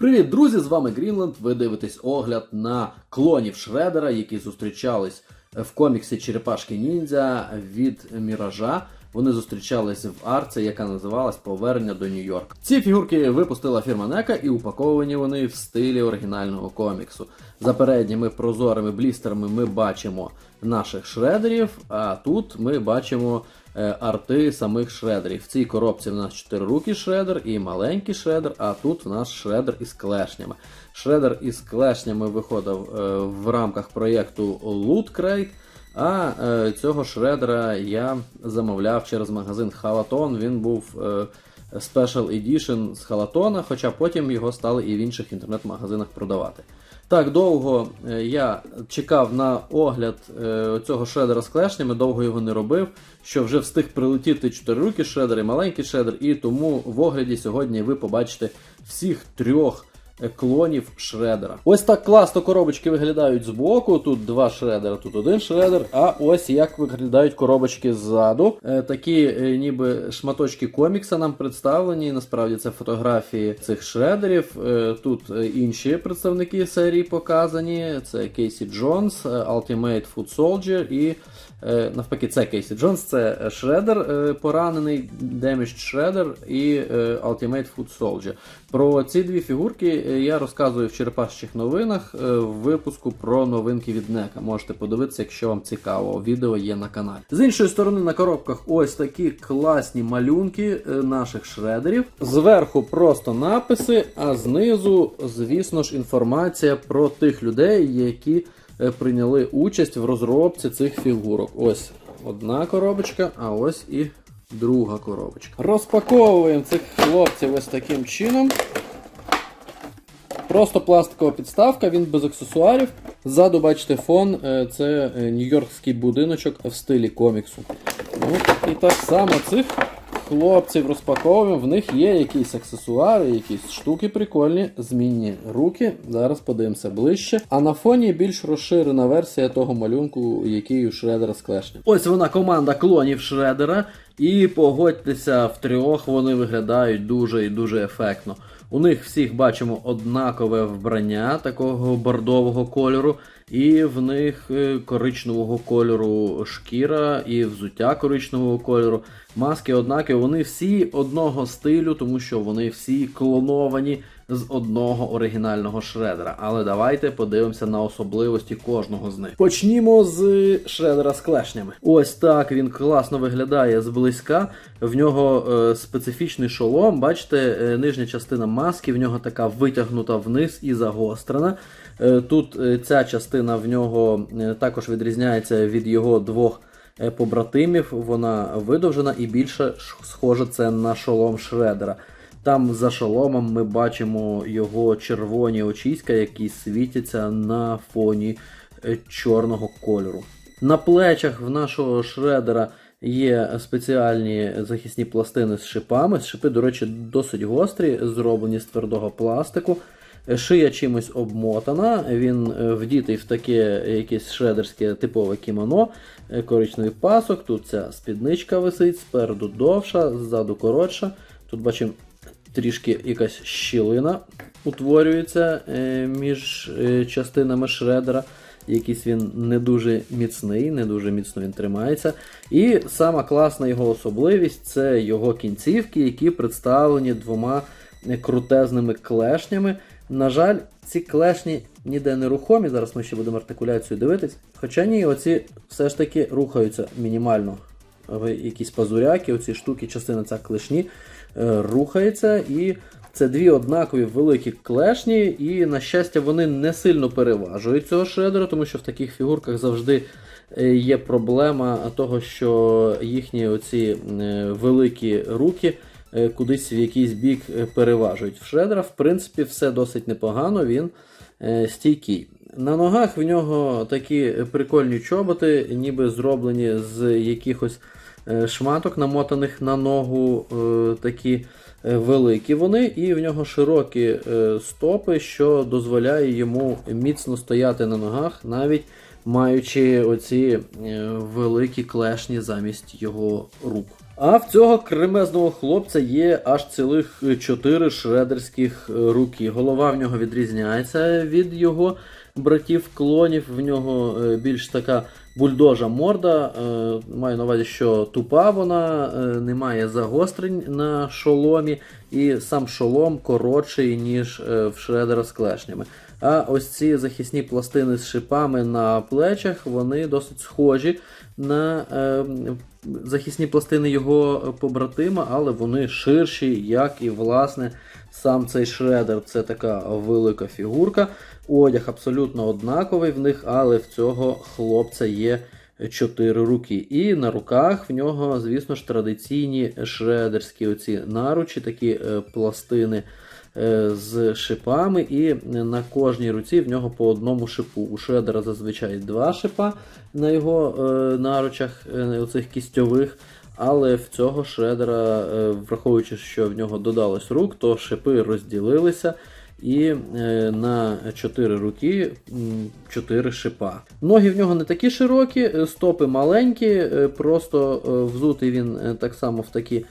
Привіт, друзі! З вами Грінленд. Ви дивитесь огляд на клонів Шредера, які зустрічались в коміксі Черепашки Ніндзя від Міража. Вони зустрічались в арці, яка називалась Повернення до Нью-Йорка. Ці фігурки випустила фірма Нека і упаковані вони в стилі оригінального коміксу. За передніми прозорими блістерами ми бачимо наших шредерів, а тут ми бачимо арти самих шредерів. В цій коробці в нас чотирирукі шредер і маленький шредер, а тут в нас шредер із клешнями. Шредер із клешнями виходив е, в рамках проєкту Loot Crate, а е, цього шредера я замовляв через магазин Халатон. Він був е, Special Edition з Халатона, хоча потім його стали і в інших інтернет-магазинах продавати. Так довго е, я чекав на огляд е, цього шедера з клешнями, довго його не робив, що вже встиг прилетіти 4 руки шедер і маленький шедер, і тому в огляді сьогодні ви побачите всіх трьох клонів шредера. Ось так класно коробочки виглядають збоку. Тут два шредера, тут один шредер. А ось як виглядають коробочки ззаду. Е, такі е, ніби шматочки комікса нам представлені. Насправді це фотографії цих шредерів. Е, тут інші представники серії показані. Це Кейсі Джонс, Ultimate Food Soldier і навпаки, це Кейсі Джонс, це Шредер е, поранений, Damaged Shredder і е, Ultimate Food Soldier. Про ці дві фігурки е, я розказую в черепашчих новинах е, в випуску про новинки від Нека. Можете подивитися, якщо вам цікаво. Відео є на каналі. З іншої сторони, на коробках ось такі класні малюнки е, наших шредерів. Зверху просто написи, а знизу, звісно ж, інформація про тих людей, які е, прийняли участь в розробці цих фігурок. Ось одна коробочка, а ось і друга коробочка. Розпаковуємо цих хлопців ось таким чином. Просто пластикова підставка, він без аксесуарів. Ззаду, бачите, фон е, це е, нью-йоркський будиночок в стилі коміксу. Ну, і так само цих хлопців розпаковуємо. В них є якісь аксесуари, якісь штуки прикольні, змінні руки. Зараз подивимося ближче. А на фоні більш розширена версія того малюнку, який у Шредера з клешня. Ось вона команда клонів Шредера. І погодьтеся, в трьох вони виглядають дуже і дуже ефектно. У них всіх бачимо однакове вбрання такого бордового кольору, і в них е, коричневого кольору шкіра і взуття коричневого кольору. Маски однакові, вони всі одного стилю, тому що вони всі клоновані з одного оригінального шредера. Але давайте подивимося на особливості кожного з них. Почнімо з шредера з клешнями. Ось так він класно виглядає зблизька. В нього е, специфічний шолом. Бачите, е, нижня частина маски, в нього така витягнута вниз і загострена. Е, тут е, ця частина в нього е, також відрізняється від його двох е, побратимів. Вона видовжена і більше схоже це на шолом Шредера. Там за шоломом ми бачимо його червоні очіська, які світяться на фоні е, чорного кольору. На плечах в нашого шредера є спеціальні захисні пластини з шипами. Шипи, до речі, досить гострі, зроблені з твердого пластику. Шия чимось обмотана, він е, вдітий в таке якесь шредерське типове кімоно, е, коричневий пасок. Тут ця спідничка висить, спереду довша, ззаду коротша. Тут бачимо трішки якась щілина утворюється е, між е, частинами шредера. Якийсь він не дуже міцний, не дуже міцно він тримається. І сама класна його особливість це його кінцівки, які представлені двома е, крутезними клешнями. На жаль, ці клешні ніде не рухомі. Зараз ми ще будемо артикуляцію дивитись. Хоча ні, оці все ж таки рухаються мінімально. Якісь пазуряки, оці штуки, частина ця клешні рухається. І це дві однакові великі клешні, і, на щастя, вони не сильно переважують цього шредера, тому що в таких фігурках завжди е, є проблема того, що їхні оці е, великі руки е, кудись в якийсь бік е, переважують. В шредера, в принципі, все досить непогано, він е, стійкий. На ногах в нього такі прикольні чоботи, ніби зроблені з якихось е, шматок, намотаних на ногу, е, такі е, великі вони, і в нього широкі е, стопи, що дозволяє йому міцно стояти на ногах, навіть маючи оці е, великі клешні замість його рук. А в цього кремезного хлопця є аж цілих 4 шредерських е, руки. Голова в нього відрізняється від його братів-клонів. В нього е, більш така бульдожа морда. Е, Маю на увазі, що тупа вона, е, немає загострень на шоломі, і сам шолом коротший, ніж е, в шредера з клешнями. А ось ці захисні пластини з шипами на плечах, вони досить схожі на захисні пластини його побратима, але вони ширші, як і власне сам цей шредер. Це така велика фігурка. Одяг абсолютно однаковий в них, але в цього хлопця є чотири руки. І на руках в нього, звісно ж, традиційні шредерські оці наручі, такі е, пластини е, з шипами, і на кожній руці в нього по одному шипу. У шредера зазвичай два шипа на його е, наручах, оцих кістьових. Але в цього шредера, е, враховуючи, що в нього додалось рук, то шипи розділилися. І е, на 4 руки 4 шипа. Ноги в нього не такі широкі, е, стопи маленькі, просто взутий він так само в такі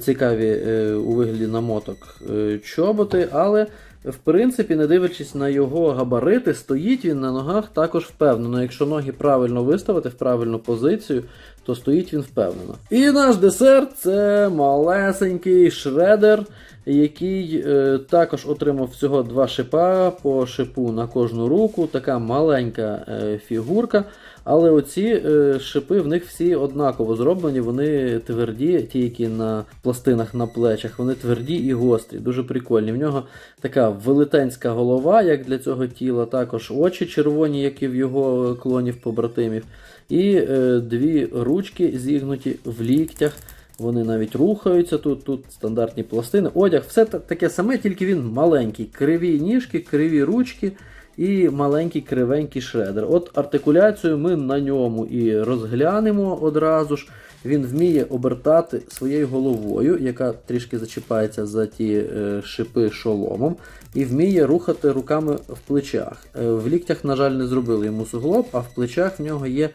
цікаві у вигляді намоток чоботи, але в принципі, не дивлячись на його габарити, стоїть він на ногах також впевнено. Якщо ноги правильно виставити в правильну позицію, то стоїть він впевнено. І наш десерт це малесенький шредер, який е, також отримав всього два шипа по шипу на кожну руку. Така маленька е, фігурка. Але оці е, шипи в них всі однаково зроблені, вони тверді, ті, які на пластинах на плечах, вони тверді і гострі, дуже прикольні. В нього така велетенська голова, як для цього тіла, також очі червоні, як і в його клонів побратимів. І е, дві ручки зігнуті в ліктях. Вони навіть рухаються тут, тут стандартні пластини. Одяг, все таке саме, тільки він маленький. Криві ніжки, криві ручки і маленький кривенький шредер. От артикуляцію ми на ньому і розглянемо одразу ж. Він вміє обертати своєю головою, яка трішки зачіпається за ті е, шипи шоломом, і вміє рухати руками в плечах. Е, в ліктях, на жаль, не зробили йому суглоб, а в плечах в нього є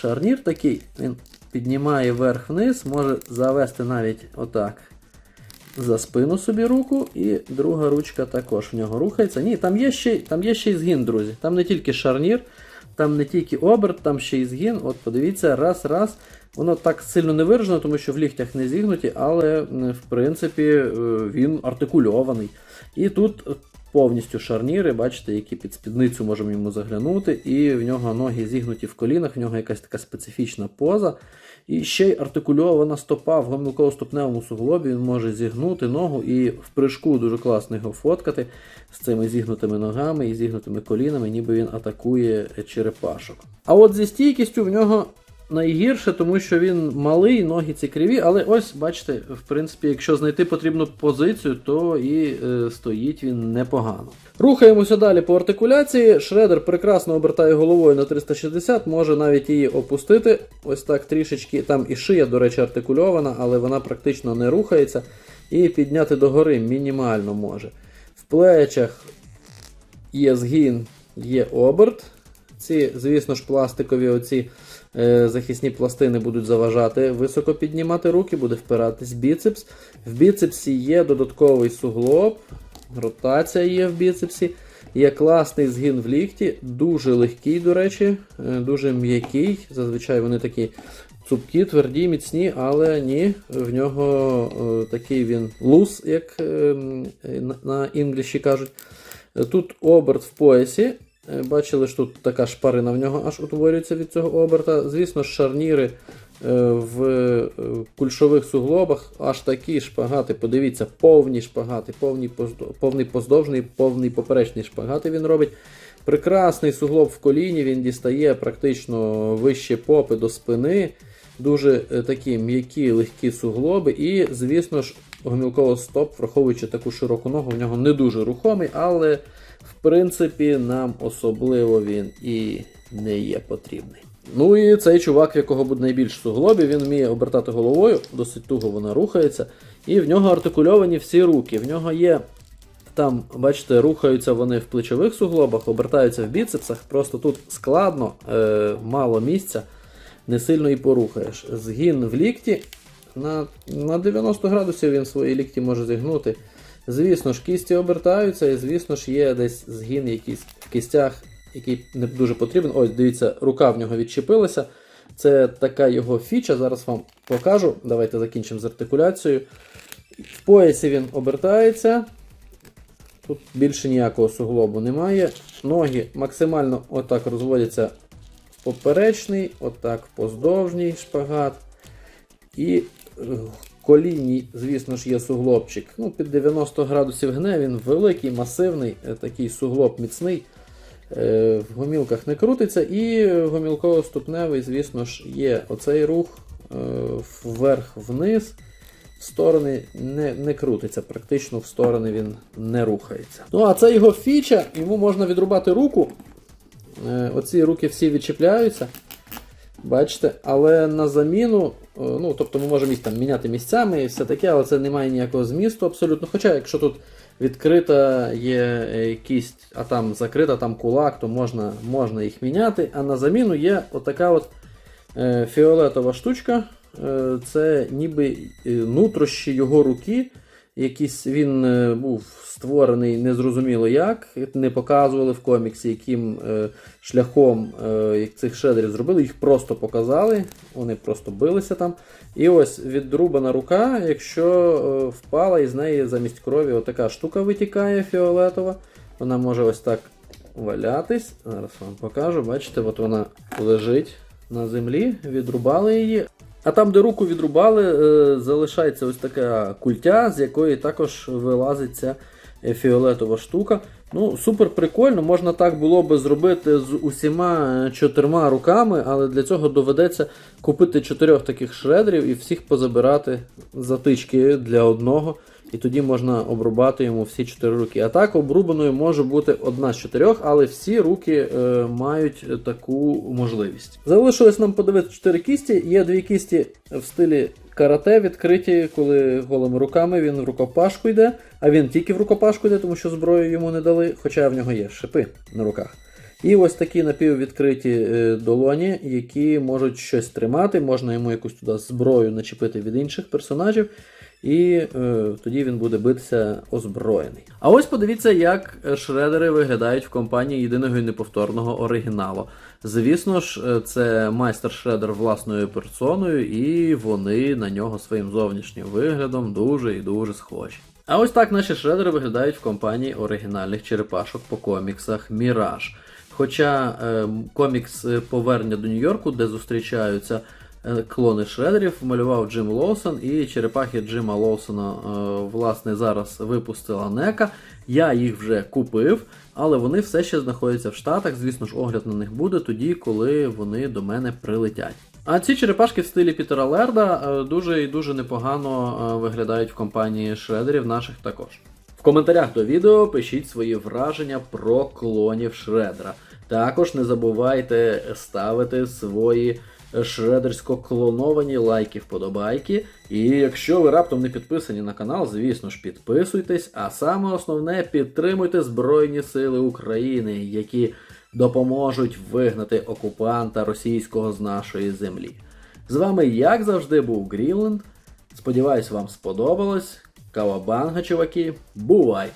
шарнір такий. Він піднімає вверх-вниз, може завести навіть отак за спину собі руку, і друга ручка також в нього рухається. Ні, там є ще, там є ще й згін, друзі. Там не тільки шарнір, там не тільки оберт, там ще й згін. От подивіться, раз, раз. Воно так сильно не виражено, тому що в ліктях не зігнуті, але в принципі е, він артикульований. І тут е, повністю шарніри, бачите, які під спідницю можемо йому заглянути, і в нього ноги зігнуті в колінах, в нього якась така специфічна поза. І ще й артикульована стопа в гомілково-ступневому суглобі. Він може зігнути ногу і в прыжку дуже класно його фоткати з цими зігнутими ногами і зігнутими колінами, ніби він атакує черепашок. А от зі стійкістю в нього найгірше, тому що він малий, ноги ці криві, але ось бачите, в принципі, якщо знайти потрібну позицію, то і е, стоїть він непогано. Рухаємося далі по артикуляції. Шредер прекрасно обертає головою на 360, може навіть її опустити. Ось так трішечки. Там і шия, до речі, артикульована, але вона практично не рухається. І підняти догори мінімально може. В плечах є згін, є оберт. Ці, звісно ж, пластикові оці е, захисні пластини будуть заважати високо піднімати руки, буде впиратись біцепс. В біцепсі є додатковий суглоб, ротація є в біцепсі. Є класний згін в лікті, дуже легкий, до речі, е, дуже м'який. Зазвичай вони такі цупкі, тверді, міцні, але ні, в нього е, такий він луз, як е, на- інгліші кажуть. Тут оберт в поясі. Е, Бачили, що тут така шпарина в нього аж утворюється від цього оберта. Звісно, шарніри е, в е, кульшових суглобах аж такі шпагати. Подивіться, повні шпагати, повний поздовжний, повний поперечний шпагати він робить. Прекрасний суглоб в коліні, він дістає практично вище попи до спини. Дуже е, такі м'які, легкі суглоби. І, звісно ж, гомілково стоп, враховуючи таку широку ногу, в нього не дуже рухомий, але в принципі нам особливо він і не є потрібний. Ну і цей чувак, в якого буде найбільш суглобів, він вміє обертати головою, досить туго вона рухається. І в нього артикульовані всі руки. В нього є там, бачите, рухаються вони в плечових суглобах, обертаються в біцепсах. Просто тут складно, е, мало місця, не сильно і порухаєш. Згін в лікті, На, на 90 градусів він свої лікті може зігнути. Звісно ж, кісті обертаються, і звісно ж є десь згін якийсь в кістях, який не дуже потрібен. Ось, дивіться, рука в нього відчепилася. Це така його фіча. Зараз вам покажу. Давайте закінчимо з артикуляцією. В поясі він обертається. Тут більше ніякого суглобу немає. Ноги максимально отак розводяться поперечний, отак поздовжній шпагат. І е, колінній, звісно ж, є суглобчик. Ну, під 90 градусів гне, він великий, масивний, е, такий суглоб міцний. Е, В гомілках не крутиться, і гомілково-ступневий, звісно ж, є оцей рух вверх-вниз. В сторони не, не крутиться, практично в сторони він не рухається. Ну, а це його фіча, йому можна відрубати руку. Е, Оці руки всі відчіпляються. Бачите, але на заміну, е, ну тобто ми можемо їх там міняти місцями і все таке, але це не має ніякого змісту абсолютно. Хоча, якщо тут відкрита є кість, а там закрита, там кулак, то можна, можна їх міняти. А на заміну є отака от е, фіолетова штучка. Це ніби нутрощі його руки. Якийсь він е, був створений незрозуміло як, не показували в коміксі, яким е, шляхом е, цих шедерів зробили. Їх просто показали, вони просто билися там. І ось відрубана рука, якщо впала, і з неї замість крові отака штука витікає фіолетова. Вона може ось так валятись. Зараз вам покажу. Бачите, от вона лежить на землі, відрубали її. А там, де руку відрубали, е, залишається ось така культя, з якої також вилазить ця фіолетова штука. Ну, супер прикольно, можна так було би зробити з усіма е, чотирма руками, але для цього доведеться купити чотирьох таких шредерів і всіх позабирати затички для одного. І тоді можна обрубати йому всі чотири руки. А так обрубаною може бути одна з чотирьох, але всі руки е, мають таку можливість. Залишилось нам подивитися чотири кісті. Є дві кісті в стилі карате відкриті, коли голими руками він в рукопашку йде, а він тільки в рукопашку йде, тому що зброю йому не дали, хоча в нього є шипи на руках. І ось такі напіввідкриті е, долоні, які можуть щось тримати, можна йому якусь туди зброю начепити від інших персонажів, і е, тоді він буде битися озброєний. А ось подивіться, як шредери виглядають в компанії єдиного і неповторного оригіналу. Звісно ж, е, це майстер шредер власною персоною, і вони на нього своїм зовнішнім виглядом дуже і дуже схожі. А ось так наші шредери виглядають в компанії оригінальних черепашок по коміксах Міраж. Хоча е, комікс е, Повернення до Нью-Йорку, де зустрічаються клони шредерів, малював Джим Лоусон, і черепахи Джима Лоусона, е, власне, зараз випустила Нека. Я їх вже купив, але вони все ще знаходяться в Штатах. Звісно ж, огляд на них буде тоді, коли вони до мене прилетять. А ці черепашки в стилі Пітера Лерда е, дуже і дуже непогано е, виглядають в компанії шредерів наших також. В коментарях до відео пишіть свої враження про клонів Шредера. Також не забувайте ставити свої шредерсько клоновані лайки вподобайки. І якщо ви раптом не підписані на канал, звісно ж підписуйтесь. А саме основне підтримуйте Збройні Сили України, які допоможуть вигнати окупанта російського з нашої землі. З вами, як завжди, був Грінленд. Сподіваюсь, вам сподобалось. Кавабанга, чуваки. Бувай!